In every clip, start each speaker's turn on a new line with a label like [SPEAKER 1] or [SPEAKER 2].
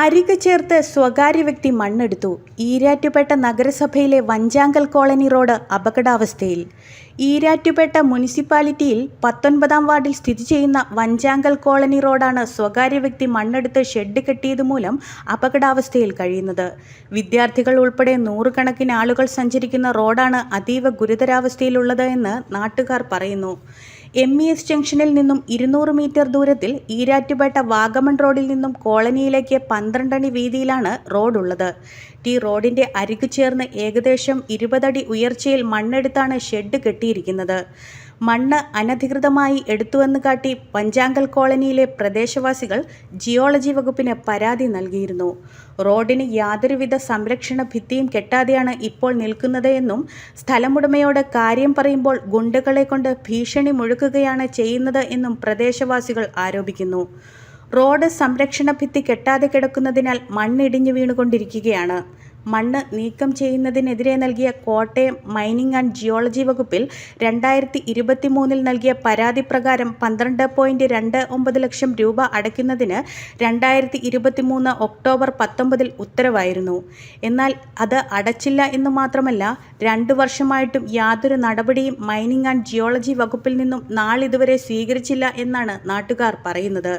[SPEAKER 1] അരികെ ചേർത്ത് സ്വകാര്യ വ്യക്തി മണ്ണെടുത്തു. ഈരാറ്റുപേട്ട നഗരസഭയിലെ വഞ്ചാങ്കൽ കോളനി റോഡ് അപകടാവസ്ഥയിൽ. ഈരാറ്റുപേട്ട മുനിസിപ്പാലിറ്റിയിൽ പത്തൊൻപതാം വാർഡിൽ സ്ഥിതി ചെയ്യുന്ന വഞ്ചാങ്കൽ കോളനി റോഡാണ് സ്വകാര്യ വ്യക്തി മണ്ണെടുത്ത് ഷെഡ് കെട്ടിയത് മൂലം അപകടാവസ്ഥയിൽ കഴിയുന്നത്. വിദ്യാർത്ഥികൾ ഉൾപ്പെടെ നൂറുകണക്കിന് ആളുകൾ സഞ്ചരിക്കുന്ന റോഡാണ് അതീവ ഗുരുതരാവസ്ഥയിലുള്ളത് എന്ന് നാട്ടുകാർ പറയുന്നു. എം ഇ എസ് ജംഗ്ഷനിൽ നിന്നും ഇരുന്നൂറ് മീറ്റർ ദൂരത്തിൽ ഈരാറ്റുപേട്ട വാഗമൺ റോഡിൽ നിന്നും കോളനിയിലേക്ക് പന്ത്രണ്ടണി വീതിയിലാണ് റോഡുള്ളത്. ഈ റോഡിന്റെ അരികു ചേർന്ന് ഏകദേശം ഇരുപതടി ഉയർച്ചയിൽ മണ്ണെടുത്താണ് ഷെഡ് കെട്ടിയിരിക്കുന്നത്. മണ്ണ് അനധികൃതമായി എടുത്തുവെന്ന് കാട്ടി പഞ്ചാങ്കൽ കോളനിയിലെ പ്രദേശവാസികൾ ജിയോളജി വകുപ്പിന് പരാതി നൽകിയിരുന്നു. റോഡിന് യാതൊരുവിധ സംരക്ഷണ ഭിത്തിയും കെട്ടാതെയാണ് ഇപ്പോൾ നിൽക്കുന്നത് എന്നും സ്ഥലമുടമയോട് കാര്യം പറയുമ്പോൾ ഗുണ്ടകളെ കൊണ്ട് ഭീഷണി മുഴുക്കുകയാണ് ചെയ്യുന്നത് എന്നും പ്രദേശവാസികൾ ആരോപിക്കുന്നു. റോഡ് സംരക്ഷണ ഭിത്തി കെട്ടാതെ കിടക്കുന്നതിനാൽ മണ്ണിടിഞ്ഞു വീണുകൊണ്ടിരിക്കുകയാണ്. മണ്ണ് നീക്കം ചെയ്യുന്നതിനെതിരെ നൽകിയ കോട്ടയം മൈനിങ് ആൻഡ് ജിയോളജി വകുപ്പിൽ രണ്ടായിരത്തി ഇരുപത്തി മൂന്നിൽ നൽകിയ പരാതി പ്രകാരം പന്ത്രണ്ട് പോയിന്റ് രണ്ട് ഒമ്പത് ലക്ഷം രൂപ അടയ്ക്കുന്നതിന് രണ്ടായിരത്തി ഇരുപത്തി മൂന്ന് ഒക്ടോബർ പത്തൊമ്പതിൽ ഉത്തരവായിരുന്നു. എന്നാൽ അത് അടച്ചില്ല എന്ന് മാത്രമല്ല രണ്ടു വർഷമായിട്ടും യാതൊരു നടപടിയും മൈനിങ് ആൻഡ് ജിയോളജി വകുപ്പിൽ നിന്നും നാളിതുവരെ സ്വീകരിച്ചില്ല എന്നാണ് നാട്ടുകാർ പറയുന്നത്.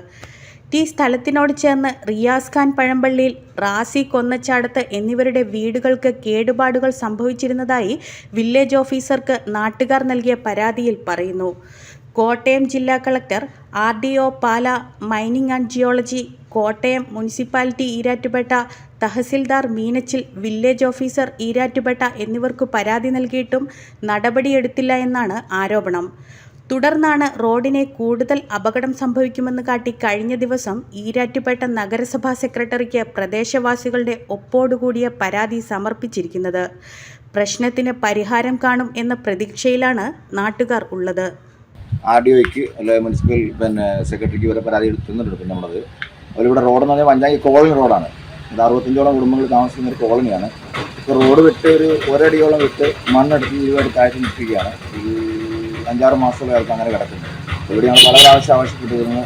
[SPEAKER 1] ഈ സ്ഥലത്തിനോട് ചേർന്ന് റിയാസ് ഖാൻ പഴമ്പള്ളിയിൽ റാസി കൊന്നച്ചാടത്ത് എന്നിവരുടെ വീടുകൾക്ക് കേടുപാടുകൾ സംഭവിച്ചിരുന്നതായി വില്ലേജ് ഓഫീസർക്ക് നാട്ടുകാർ നൽകിയ പരാതിയിൽ പറയുന്നു. കോട്ടയം ജില്ലാ collector R D O Pala mining and geology Kottayam municipality Erattupetta tahsildar Meenachil village officer Erattupetta എന്നിവർക്കു പരാതി നൽകിയിട്ടും നടപടിയെടുത്തില്ല എന്നാണ് ആരോപണം. തുടർന്നാണ് റോഡിനെ കൂടുതൽ അപകടം സംഭവിക്കുമെന്ന് കാട്ടി കഴിഞ്ഞ ദിവസം ഈരാറ്റുപേട്ട നഗരസഭാ സെക്രട്ടറിക്ക് പ്രദേശവാസികളുടെ ഒപ്പോടുകൂടിയ പരാതി സമർപ്പിച്ചിരിക്കുന്നത്. പ്രശ്നത്തിന് പരിഹാരം കാണും എന്ന പ്രതീക്ഷയിലാണ് നാട്ടുകാർ ഉള്ളത്.
[SPEAKER 2] ആർ ഡി ഒക്ക് അല്ലെ മുനിസിപ്പൽ പിന്നെ സെക്രട്ടറിക്ക് വരെ പരാതി എടുത്തുന്നുണ്ട് പിന്നെ നമ്മളത്. അവരിവിടെ റോഡെന്ന് പറഞ്ഞാൽ പഞ്ചായത്ത് കോളനി റോഡാണ്. ഇത് അറുപത്തഞ്ചോളം കുടുംബങ്ങൾ താമസിക്കുന്ന ഒരു കോളനിയാണ്. ഇപ്പോൾ റോഡ് വിട്ട് ഒരു ഒരടിയോളം വിട്ട് മണ്ണെടുത്ത് ഇരുപത് താഴ്ച നിൽക്കുകയാണ്. ഈ അഞ്ചാറ് മാസത്തോളം അങ്ങനെ കിടക്കുന്നത് ഇവിടെ ഞങ്ങൾ പല പ്രാവശ്യം ആവശ്യപ്പെട്ടിരുന്നു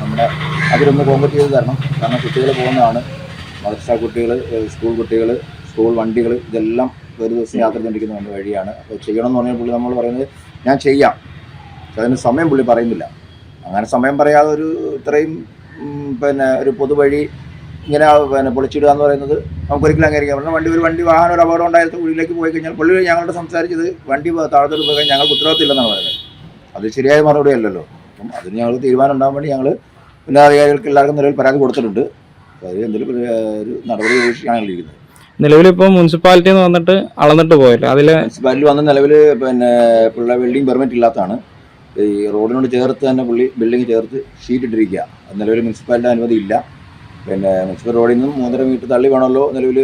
[SPEAKER 2] നമ്മുടെ അതിലൊന്ന് കോമ്പറ്റ് ചെയ്ത് തരണം. കാരണം കുട്ടികൾ പോകുന്നതാണ്. മദ്രസ കുട്ടികൾ സ്കൂൾ കുട്ടികൾ സ്കൂൾ വണ്ടികൾ ഇതെല്ലാം ഒരു ദിവസം യാത്ര ചെയ്തിരിക്കുന്ന വഴിയാണ്. അപ്പോൾ ചെയ്യണമെന്ന് പറഞ്ഞാൽ പുള്ളി നമ്മൾ പറയുന്നത് ഞാൻ ചെയ്യാം. അതിന് സമയം പുള്ളി പറയുന്നില്ല. അങ്ങനെ സമയം പറയാതെ ഒരു ഇത്രയും പിന്നെ ഒരു പൊതുവഴി ഇങ്ങനെ പിന്നെ പൊളിച്ചിടുക എന്ന് പറയുന്നത് നമുക്കൊരിക്കലും അംഗീകരിക്കാൻ പറ്റില്ല. വണ്ടി ഒരു വണ്ടി വാഹനം ഒരു അപകടം ഉണ്ടായത് ഉള്ളിലേക്ക് പോയി കഴിഞ്ഞാൽ പുള്ളി ഞങ്ങളോട് സംസാരിച്ചത് വണ്ടി താഴത്തോട്ട് പോയി കഴിഞ്ഞാൽ ഞങ്ങൾക്ക് ഉത്തരവാദിത്തമില്ലെന്നാണ് പറയുന്നത്. അത് ശരിയായ മറുപടി അല്ലല്ലോ. അപ്പം അതിന് ഞങ്ങൾക്ക് തീരുമാനം ഉണ്ടാകാൻ വേണ്ടി ഞങ്ങൾ ഉന്നതാധികാരികൾക്ക് എല്ലാവർക്കും നിലവിൽ പരാതി കൊടുത്തിട്ടുണ്ട്. അത് എന്തെങ്കിലും ഒരു നടപടി പ്രതീക്ഷിച്ചാണ് ഞങ്ങൾ ഇരിക്കുന്നത്.
[SPEAKER 3] നിലവിലിപ്പോൾ മുനിസിപ്പാലിറ്റി എന്ന് വന്നിട്ട് അളന്നിട്ട് പോയല്ലോ? അതിൽ
[SPEAKER 2] മുനിസിപ്പാലിറ്റി വന്ന നിലവിൽ പിന്നെ പുള്ള ബിൽഡിംഗ് പെർമിറ്റ് ഇല്ലാത്തതാണ്. ഈ റോഡിനോട് ചേർത്ത് തന്നെ പുള്ളി ബിൽഡിംഗ് ചേർത്ത് ഷീറ്റ് ഇട്ടിരിക്കുക. നിലവിൽ മുനിസിപ്പാലിറ്റി അനുമതി ഇല്ല. പിന്നെ മുനിസിപ്പൽ റോഡിൽ നിന്നും മൂന്നര മീറ്റർ തള്ളി വേണമല്ലോ നിലവിൽ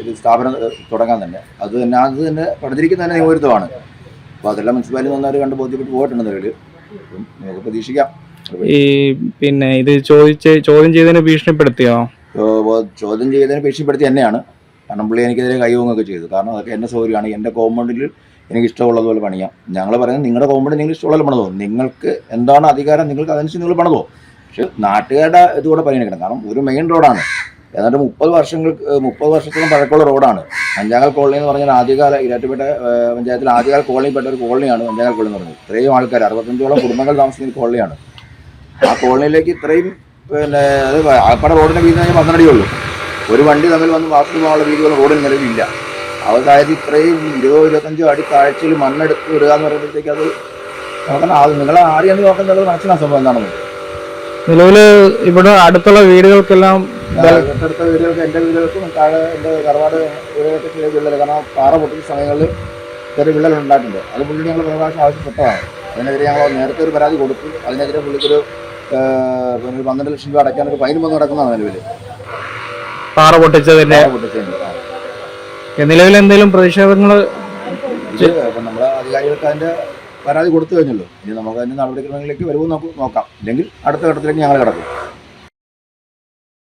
[SPEAKER 2] ഒരു സ്ഥാപനം തുടങ്ങാൻ തന്നെ. അത് തന്നെ അത് തന്നെ പഠിച്ചിരിക്കുന്ന തന്നെ നിയമവിരുദ്ധമാണ്. അപ്പോൾ അതെല്ലാം മുനിസിപ്പാലിറ്റി നന്നായി കണ്ട് ബോധ്യപ്പെട്ട് പോയിട്ടുണ്ട് നിലവിൽ. നമുക്ക് പ്രതീക്ഷിക്കാം.
[SPEAKER 3] ഈ പിന്നെ ഇത് ചോദിച്ച് ചോദ്യം ചെയ്തതിന് ഭീഷണിപ്പെടുത്തിയോ?
[SPEAKER 2] ചോദ്യം ചെയ്തതിന് ഭീഷണിപ്പെടുത്തി തന്നെയാണ്. കാരണം പുള്ളി എനിക്കെതിരെ കൈവങ്ങൊക്കെ ചെയ്തു. കാരണം അതൊക്കെ എന്റെ സൗകര്യമാണ്. എന്റെ കോമ്പൗണ്ടിൽ എനിക്ക് ഇഷ്ടമുള്ളതുപോലെ പണിയാം. ഞങ്ങൾ പറയുന്നത് നിങ്ങളുടെ കോമ്പൗണ്ടിൽ നിങ്ങൾ ഇഷ്ടമുള്ള പണിതോ? നിങ്ങൾക്ക് എന്താണ് അധികാരം? നിങ്ങൾക്ക് അതനുസരിച്ച് നിങ്ങൾ പണിതോ? പക്ഷെ നാട്ടുകാരുടെ ഇതുകൂടെ പരിഗണിക്കണം. കാരണം ഒരു മെയിൻ റോഡാണ് ഏതാണ്ട് മുപ്പത് വർഷങ്ങൾക്ക് മുപ്പത് വർഷത്തോളം പഴക്കമുള്ള റോഡാണ് പഞ്ചായൽ കോളനി എന്ന് പറഞ്ഞാൽ ആദ്യകാല ഇരാറ്റുപേട്ട പഞ്ചായത്തിൽ ആദ്യകാല കോളനിപ്പെട്ട ഒരു കോളനിയാണ് പഞ്ചായൽ കോളനി എന്ന് പറഞ്ഞത് ഇത്രയും ആൾക്കാർ അറുപത്തഞ്ചോളം കുടുംബങ്ങൾ താമസിക്കുന്ന കോളനിയാണ് ആ കോളനിയിലേക്ക് ഇത്രയും പിന്നെ അത് ആൾപ്പാടെ റോഡിന്റെ വീതി കഴിഞ്ഞാൽ പന്ത്രണ്ടേ ഉള്ളൂ. ഒരു വണ്ടി തമ്മിൽ വന്ന് വാസ്തു പോകാനുള്ള വീതികൾ റോഡിൽ നിലവിലില്ല അതായത് ഇത്രയും ഇരുപതോ ഇരുപത്തഞ്ചോ അടി താഴ്ചയിൽ മണ്ണെടുത്ത് വിടുക എന്ന് പറയുമ്പോഴത്തേക്ക് അത് നോക്കണം അത് നിങ്ങളെ ആരെയെന്ന് നോക്കുന്നത് മനസ്സിലാക്കാൻ സംഭവം എന്താണെന്ന്.
[SPEAKER 3] നിലവിൽ ഇവിടെ അടുത്തുള്ള വീടുകൾക്കെല്ലാം
[SPEAKER 2] തൊട്ടടുത്ത വീടുകൾക്ക് എന്റെ വീടുകൾക്കും താഴെ എന്റെ കറവാട് വീടുകൾക്ക് ചെറിയ വിള്ളൽ കാരണം പാറ പൊട്ടിച്ച സമയങ്ങളിൽ ചെറിയ വിള്ളൽ ഉണ്ടായിട്ടുണ്ട്. അത് പുള്ളി ഞങ്ങൾ പല പ്രാവശ്യം ആവശ്യപ്പെട്ടതാണ്. അതിനെതിരെ ഞങ്ങൾ നേരത്തെ ഒരു പരാതി കൊടുത്തു. അതിനെതിരെ പുള്ളിക്കൊരു ഒരു പന്ത്രണ്ട് ലക്ഷം രൂപ അടയ്ക്കാൻ ഒരു ഫൈൻ വന്ന് നടക്കുന്നതാണ് നിലവിൽ
[SPEAKER 3] പാറ പൊട്ടിച്ചതിന്റെ നിലവിൽ എന്തെങ്കിലും പ്രതിഷേധങ്ങൾ
[SPEAKER 2] നമ്മുടെ അധികാരികൾക്ക് അതിന്റെ പരാതി കൊടുത്തു കഴിഞ്ഞല്ലോ. ഇനി നമുക്ക് അതിന്റെ നടപടിക്രമങ്ങളിലേക്ക് വരുമോ നമുക്ക് നോക്കാം. ഇല്ലെങ്കിൽ അടുത്ത ഘട്ടത്തിലേക്ക് ഞങ്ങൾ കിടക്കും.